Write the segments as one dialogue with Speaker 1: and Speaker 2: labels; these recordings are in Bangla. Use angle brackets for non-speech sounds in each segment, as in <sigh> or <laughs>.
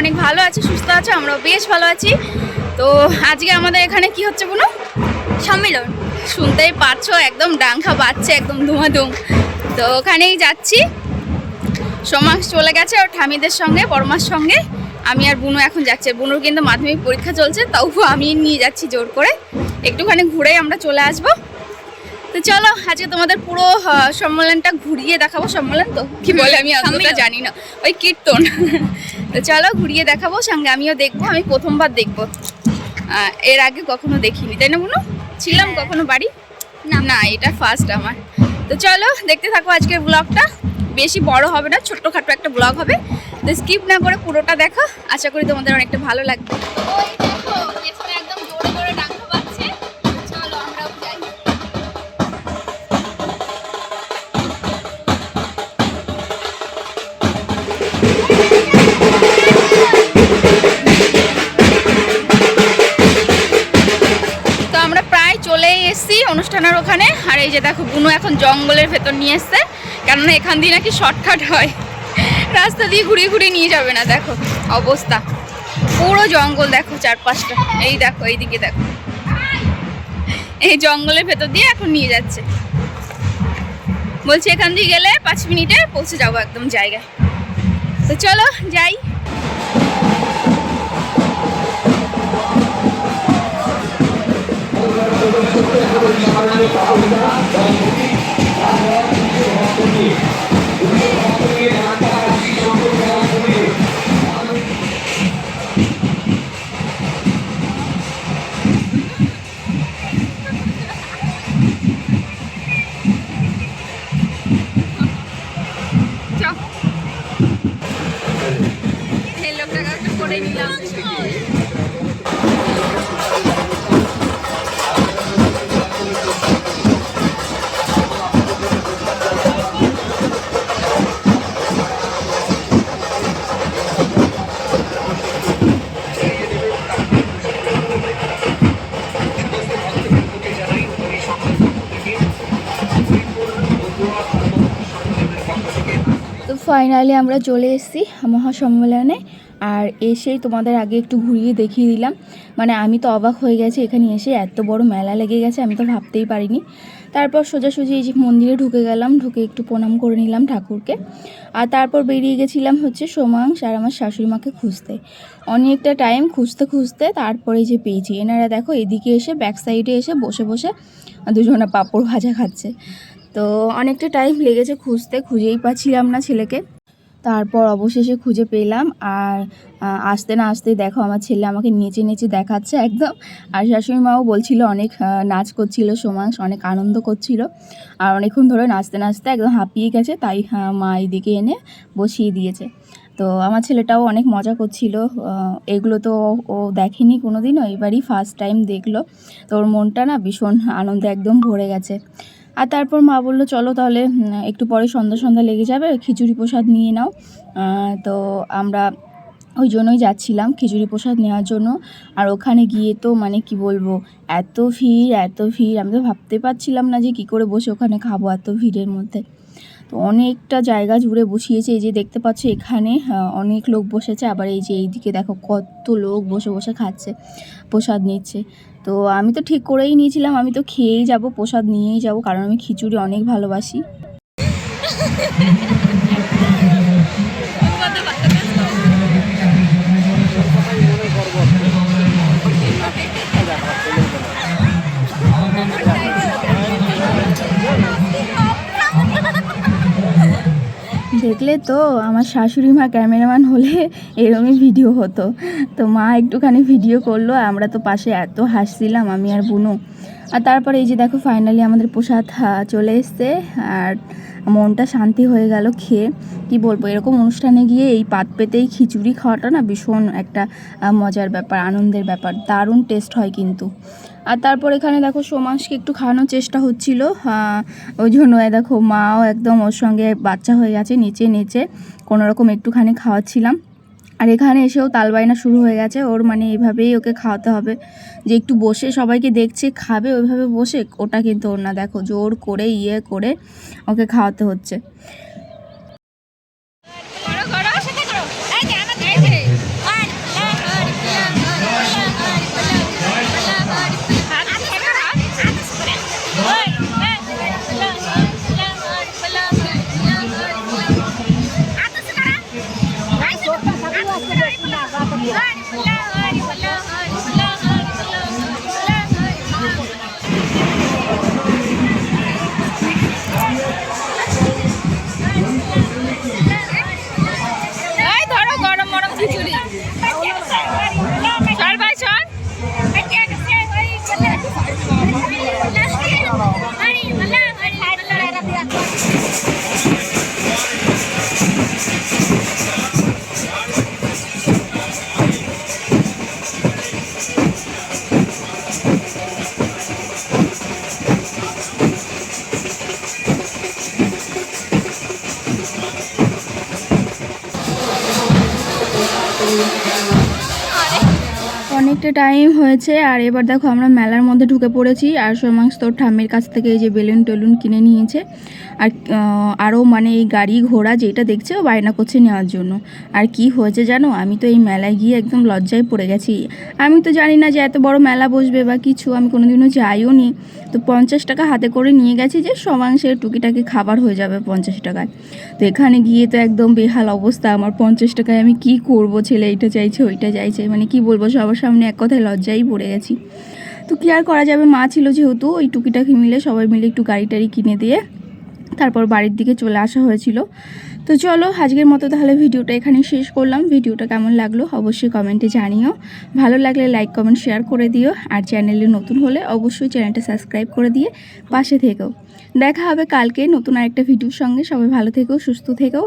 Speaker 1: অনেক ভালো আছে সুস্থ আছে আমরাও বেশ ভালো আছি। তো আজকে আমাদের এখানে কি হচ্ছে কোনো সম্মেলন। শুনতেই পারছ একদম ডাংখা বাজছে একদম ধুমাধুম। তো ওখানেই যাচ্ছি। সোমাস চলে গেছে ওর ঠামিদের সঙ্গে বড়মার সঙ্গে। আমি আর বুনু এখন যাচ্ছি। বুনুর কিন্তু মাধ্যমিক পরীক্ষা চলছে তাও আমি নিয়ে যাচ্ছি জোর করে। একটুখানি ঘুরেই আমরা চলে আসব। তো চলো আজকে তোমাদের পুরো সম্মেলনটা ঘুরিয়ে দেখাবো। সম্মেলন তো? কি বলে আমি অতটা জানি না। ওই কীর্তন। তো চলো ঘুরিয়ে দেখাবো সঙ্গে আমিও দেখব আমি প্রথমবার দেখব। এর আগে কখনো দেখিনি তাই না বুনু? ছিলাম
Speaker 2: হ্যাঁ।
Speaker 1: কখনো বাড়ি? না। না এটা ফার্স্ট আমার। তো চলো দেখতে থাকো আজকের ব্লগটা বেশি বড় হবে না ছোট্টখাটো একটা ব্লগ হবে। তো স্কিপ না করে পুরোটা দেখো। আশা করি তোমাদের অনেকটা ভালো লাগবে। অনুষ্ঠানের ওখানে। আর এই যে দেখো, বুনু এখন জঙ্গলের ভেতর নিয়ে এসছে। কেননা এখান দিয়ে নাকি শর্টকাট হয়। রাস্তা দিয়ে ঘুরিয়ে ঘুরিয়ে নিয়ে যাবে না, দেখো অবস্থা। পুরো জঙ্গল দেখো চারপাশটা। এই দেখো, এইদিকে দেখো। এই জঙ্গলের ভেতর দিয়ে এখন নিয়ে যাচ্ছে। বলছি এখান দিয়ে গেলে পাঁচ মিনিটে পৌঁছে যাব একদম জায়গায়। তো চলো, যাই। চল। এই লোকটাকে একটু করে ফাইনালি আমরা চলে এসেছি মহাসম্মেলনে। আর এসেই তোমাদের আগে একটু ঘুরিয়ে দেখিয়ে দিলাম। মানে আমি তো অবাক হয়ে গেছি এখানে এসে এত বড় মেলা লেগে গেছে, আমি তো ভাবতেই পারিনি। তারপর সোজাসুজি এই যে মন্দিরে ঢুকে গেলাম, ঢুকে একটু প্রণাম করে নিলাম ঠাকুরকে। আর তারপর বেরিয়ে গেছিলাম হচ্ছে সোমাংশ আর আমার শাশুড়ি মাকে খুঁজতে। অনেকটা টাইম খুঁজতে খুঁজতে তারপরে যে পেয়েছি। এনারা দেখো এদিকে এসে ব্যাক সাইডে এসে বসে বসে দুজনে পাঁপড় ভাজা খাচ্ছে। তো অনেকটা টাইম লেগেছে খুঁজতে, খুঁজেই পাচ্ছিলাম না ছেলেকে। তারপর অবশেষে খুঁজে পেলাম আর আসতে না আসতে দেখো আমার ছেলে আমাকে নেচে নেচে দেখাচ্ছে একদম। আর শাশুড়ি মাও বলছিল অনেক নাচ করছিল সোমাংশ অনেক আনন্দ করছিল। আর অনেকক্ষণ ধরে নাচতে নাচতে একদম হাঁপিয়ে গেছে, তাই মা এদিকে এনে বসিয়ে দিয়েছে। তো আমার ছেলেটাও অনেক মজা করছিল এগুলো তো ও দেখেনি কোনো দিনও এবারই ফার্স্ট টাইম দেখল। তো ওর মনটা না ভীষণ আনন্দে একদম ভরে গেছে। আর তারপর মা বলল, চলো তাহলে একটু পরে সন্ধ্যা সন্ধ্যা লেগে যাবে, খিচুড়ি প্রসাদ নিয়ে নাও। তো আমরা ওই জন্যই যাচ্ছিলাম খিচুড়ি প্রসাদ নেওয়ার জন্য। আর ওখানে গিয়ে তো মানে কি বলব, এত ভিড় এত ভিড়, আমি তো ভাবতে পারছিলাম না যে কি করে বসে ওখানে খাব এত ভিড়ের মধ্যে। তো অনেকটা জায়গা জুড়ে বসিয়েছে। এই যে দেখতে পাচ্ছ এখানে অনেক লোক বসেছে। আবার এই যে এইদিকে দেখো কত লোক বসে বসে খাচ্ছে, প্রসাদ নিচ্ছে। তো আমি তো ঠিক করেই নিয়েছিলাম, আমি তো খেয়েই যাব, প্রসাদ নিয়েই যাব, কারণ আমি খিচুড়ি অনেক ভালোবাসি। <laughs> দেখলে তো আমার শাশুড়ি মা ক্যামেরাম্যান হলে এরমই ভিডিও হতো। তো মা একটুখানি ভিডিও করল, আমরা তো পাশে এত হাসছিলাম, আমি আর বুনু। আর তারপরে এই যে দেখো ফাইনালি আমাদের প্রসাদ চলে এসছে। আর মনটা শান্তি হয়ে গেল খেয়ে। কি বলব, এরকম অনুষ্ঠানে গিয়ে এই পাত পেতেই খিচুড়ি খাওয়াটা না ভীষণ একটা মজার ব্যাপার, আনন্দের ব্যাপার, দারুণ টেস্ট হয় কিন্তু। আর তারপর এখানে দেখো সোমাংশকে একটু খাওয়ানোর চেষ্টা হচ্ছিল। ওই জন্য দেখো, মাও একদম ওর সঙ্গে বাচ্চা হয়ে গেছে, নিচে নিচে। কোনো রকম একটুখানি খাওয়াচ্ছিলাম। আর এখানে এসেও তালবায়না শুরু হয়ে গেছে। ওর মানে এইভাবেই ওকে খাওয়াতে হবে। যে একটু বসে সবাইকে দেখছে, খাবে, ওইভাবে বসে, ওটা কিন্তু ওর না। দেখো, জোর করে ইয়ে করে ওকে খাওয়াতে হচ্ছে। অনেকটা টাইম হয়েছে, আর এবার দেখো আমরা মেলার মধ্যে ঢুকে পড়েছি, আর সমস্ত ঠাম্মির কাছ থেকে এই যে বেলুন টেলুন কিনে নিয়েছে। আর আরও মানে এই গাড়ি ঘোড়া যেটা দেখছে, ও বায়না করছে নেওয়ার জন্য। আর কি হয়েছে জানো? আমি তো এই মেলায় গিয়ে একদম লজ্জায় পড়ে গেছি। আমি তো জানি না যে এত বড় মেলা বসবে বা কিছু, আমি কোনোদিনও যাইও নি। তো পঞ্চাশ টাকা হাতে করে নিয়ে গেছি যে সমাংসের টুকিটাকি খাবার হয়ে যাবে পঞ্চাশ টাকায়। তো এখানে গিয়ে তো একদম বেহাল অবস্থা। আমার পঞ্চাশ টাকায় আমি কি করব? ছেলে এইটা চাইছে, ওইটা চাইছে। মানে কি বলব? সবার সামনে এক কথায় লজ্জাই পড়ে গেছি। তো কি আর করা যাবে? মা ছিল যেহেতু, ওই টুকিটাকি মিলে সবাই মিলে একটু গাড়ি টাড়ি কিনে দিয়ে তারপর বাড়ির দিকে চলে আসা হয়েছিল। তো চলো, আজকের মতো তাহলে ভিডিওটা এখানে শেষ করলাম। ভিডিওটা কেমন লাগল অবশ্যই কমেন্টে জানিও। ভালো লাগলে লাইক, কমেন্ট, শেয়ার করে দিও। আর চ্যানেলে নতুন হলে অবশ্যই চ্যানেলটা সাবস্ক্রাইব করে দিয়ে পাশে থেকেও দেখা হবে কালকে নতুন আরেকটা ভিডিওর সঙ্গে। সবাই ভালো থেকো, সুস্থ থেকো।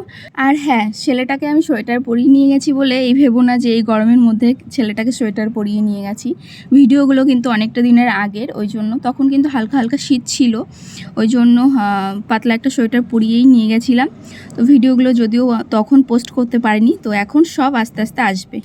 Speaker 1: আর হ্যাঁ ছেলেটাকে আমি সোয়েটার পরিয়ে নিয়ে গেছি বলে এই ভেবো না যে এই গরমের মধ্যে ছেলেটাকে সোয়েটার পরিয়ে নিয়ে গেছি। ভিডিওগুলো কিন্তু অনেকটা দিনের আগের, ওই জন্য তখন কিন্তু হালকা হালকা শীত ছিল। ওই জন্য পাতলা একটা সোয়েটার পরিয়েই নিয়ে গেছিলাম। তো ভিডিওগুলো যদিও তখন পোস্ট করতে পারিনি, তো এখন সব আস্তে আস্তে আসবে।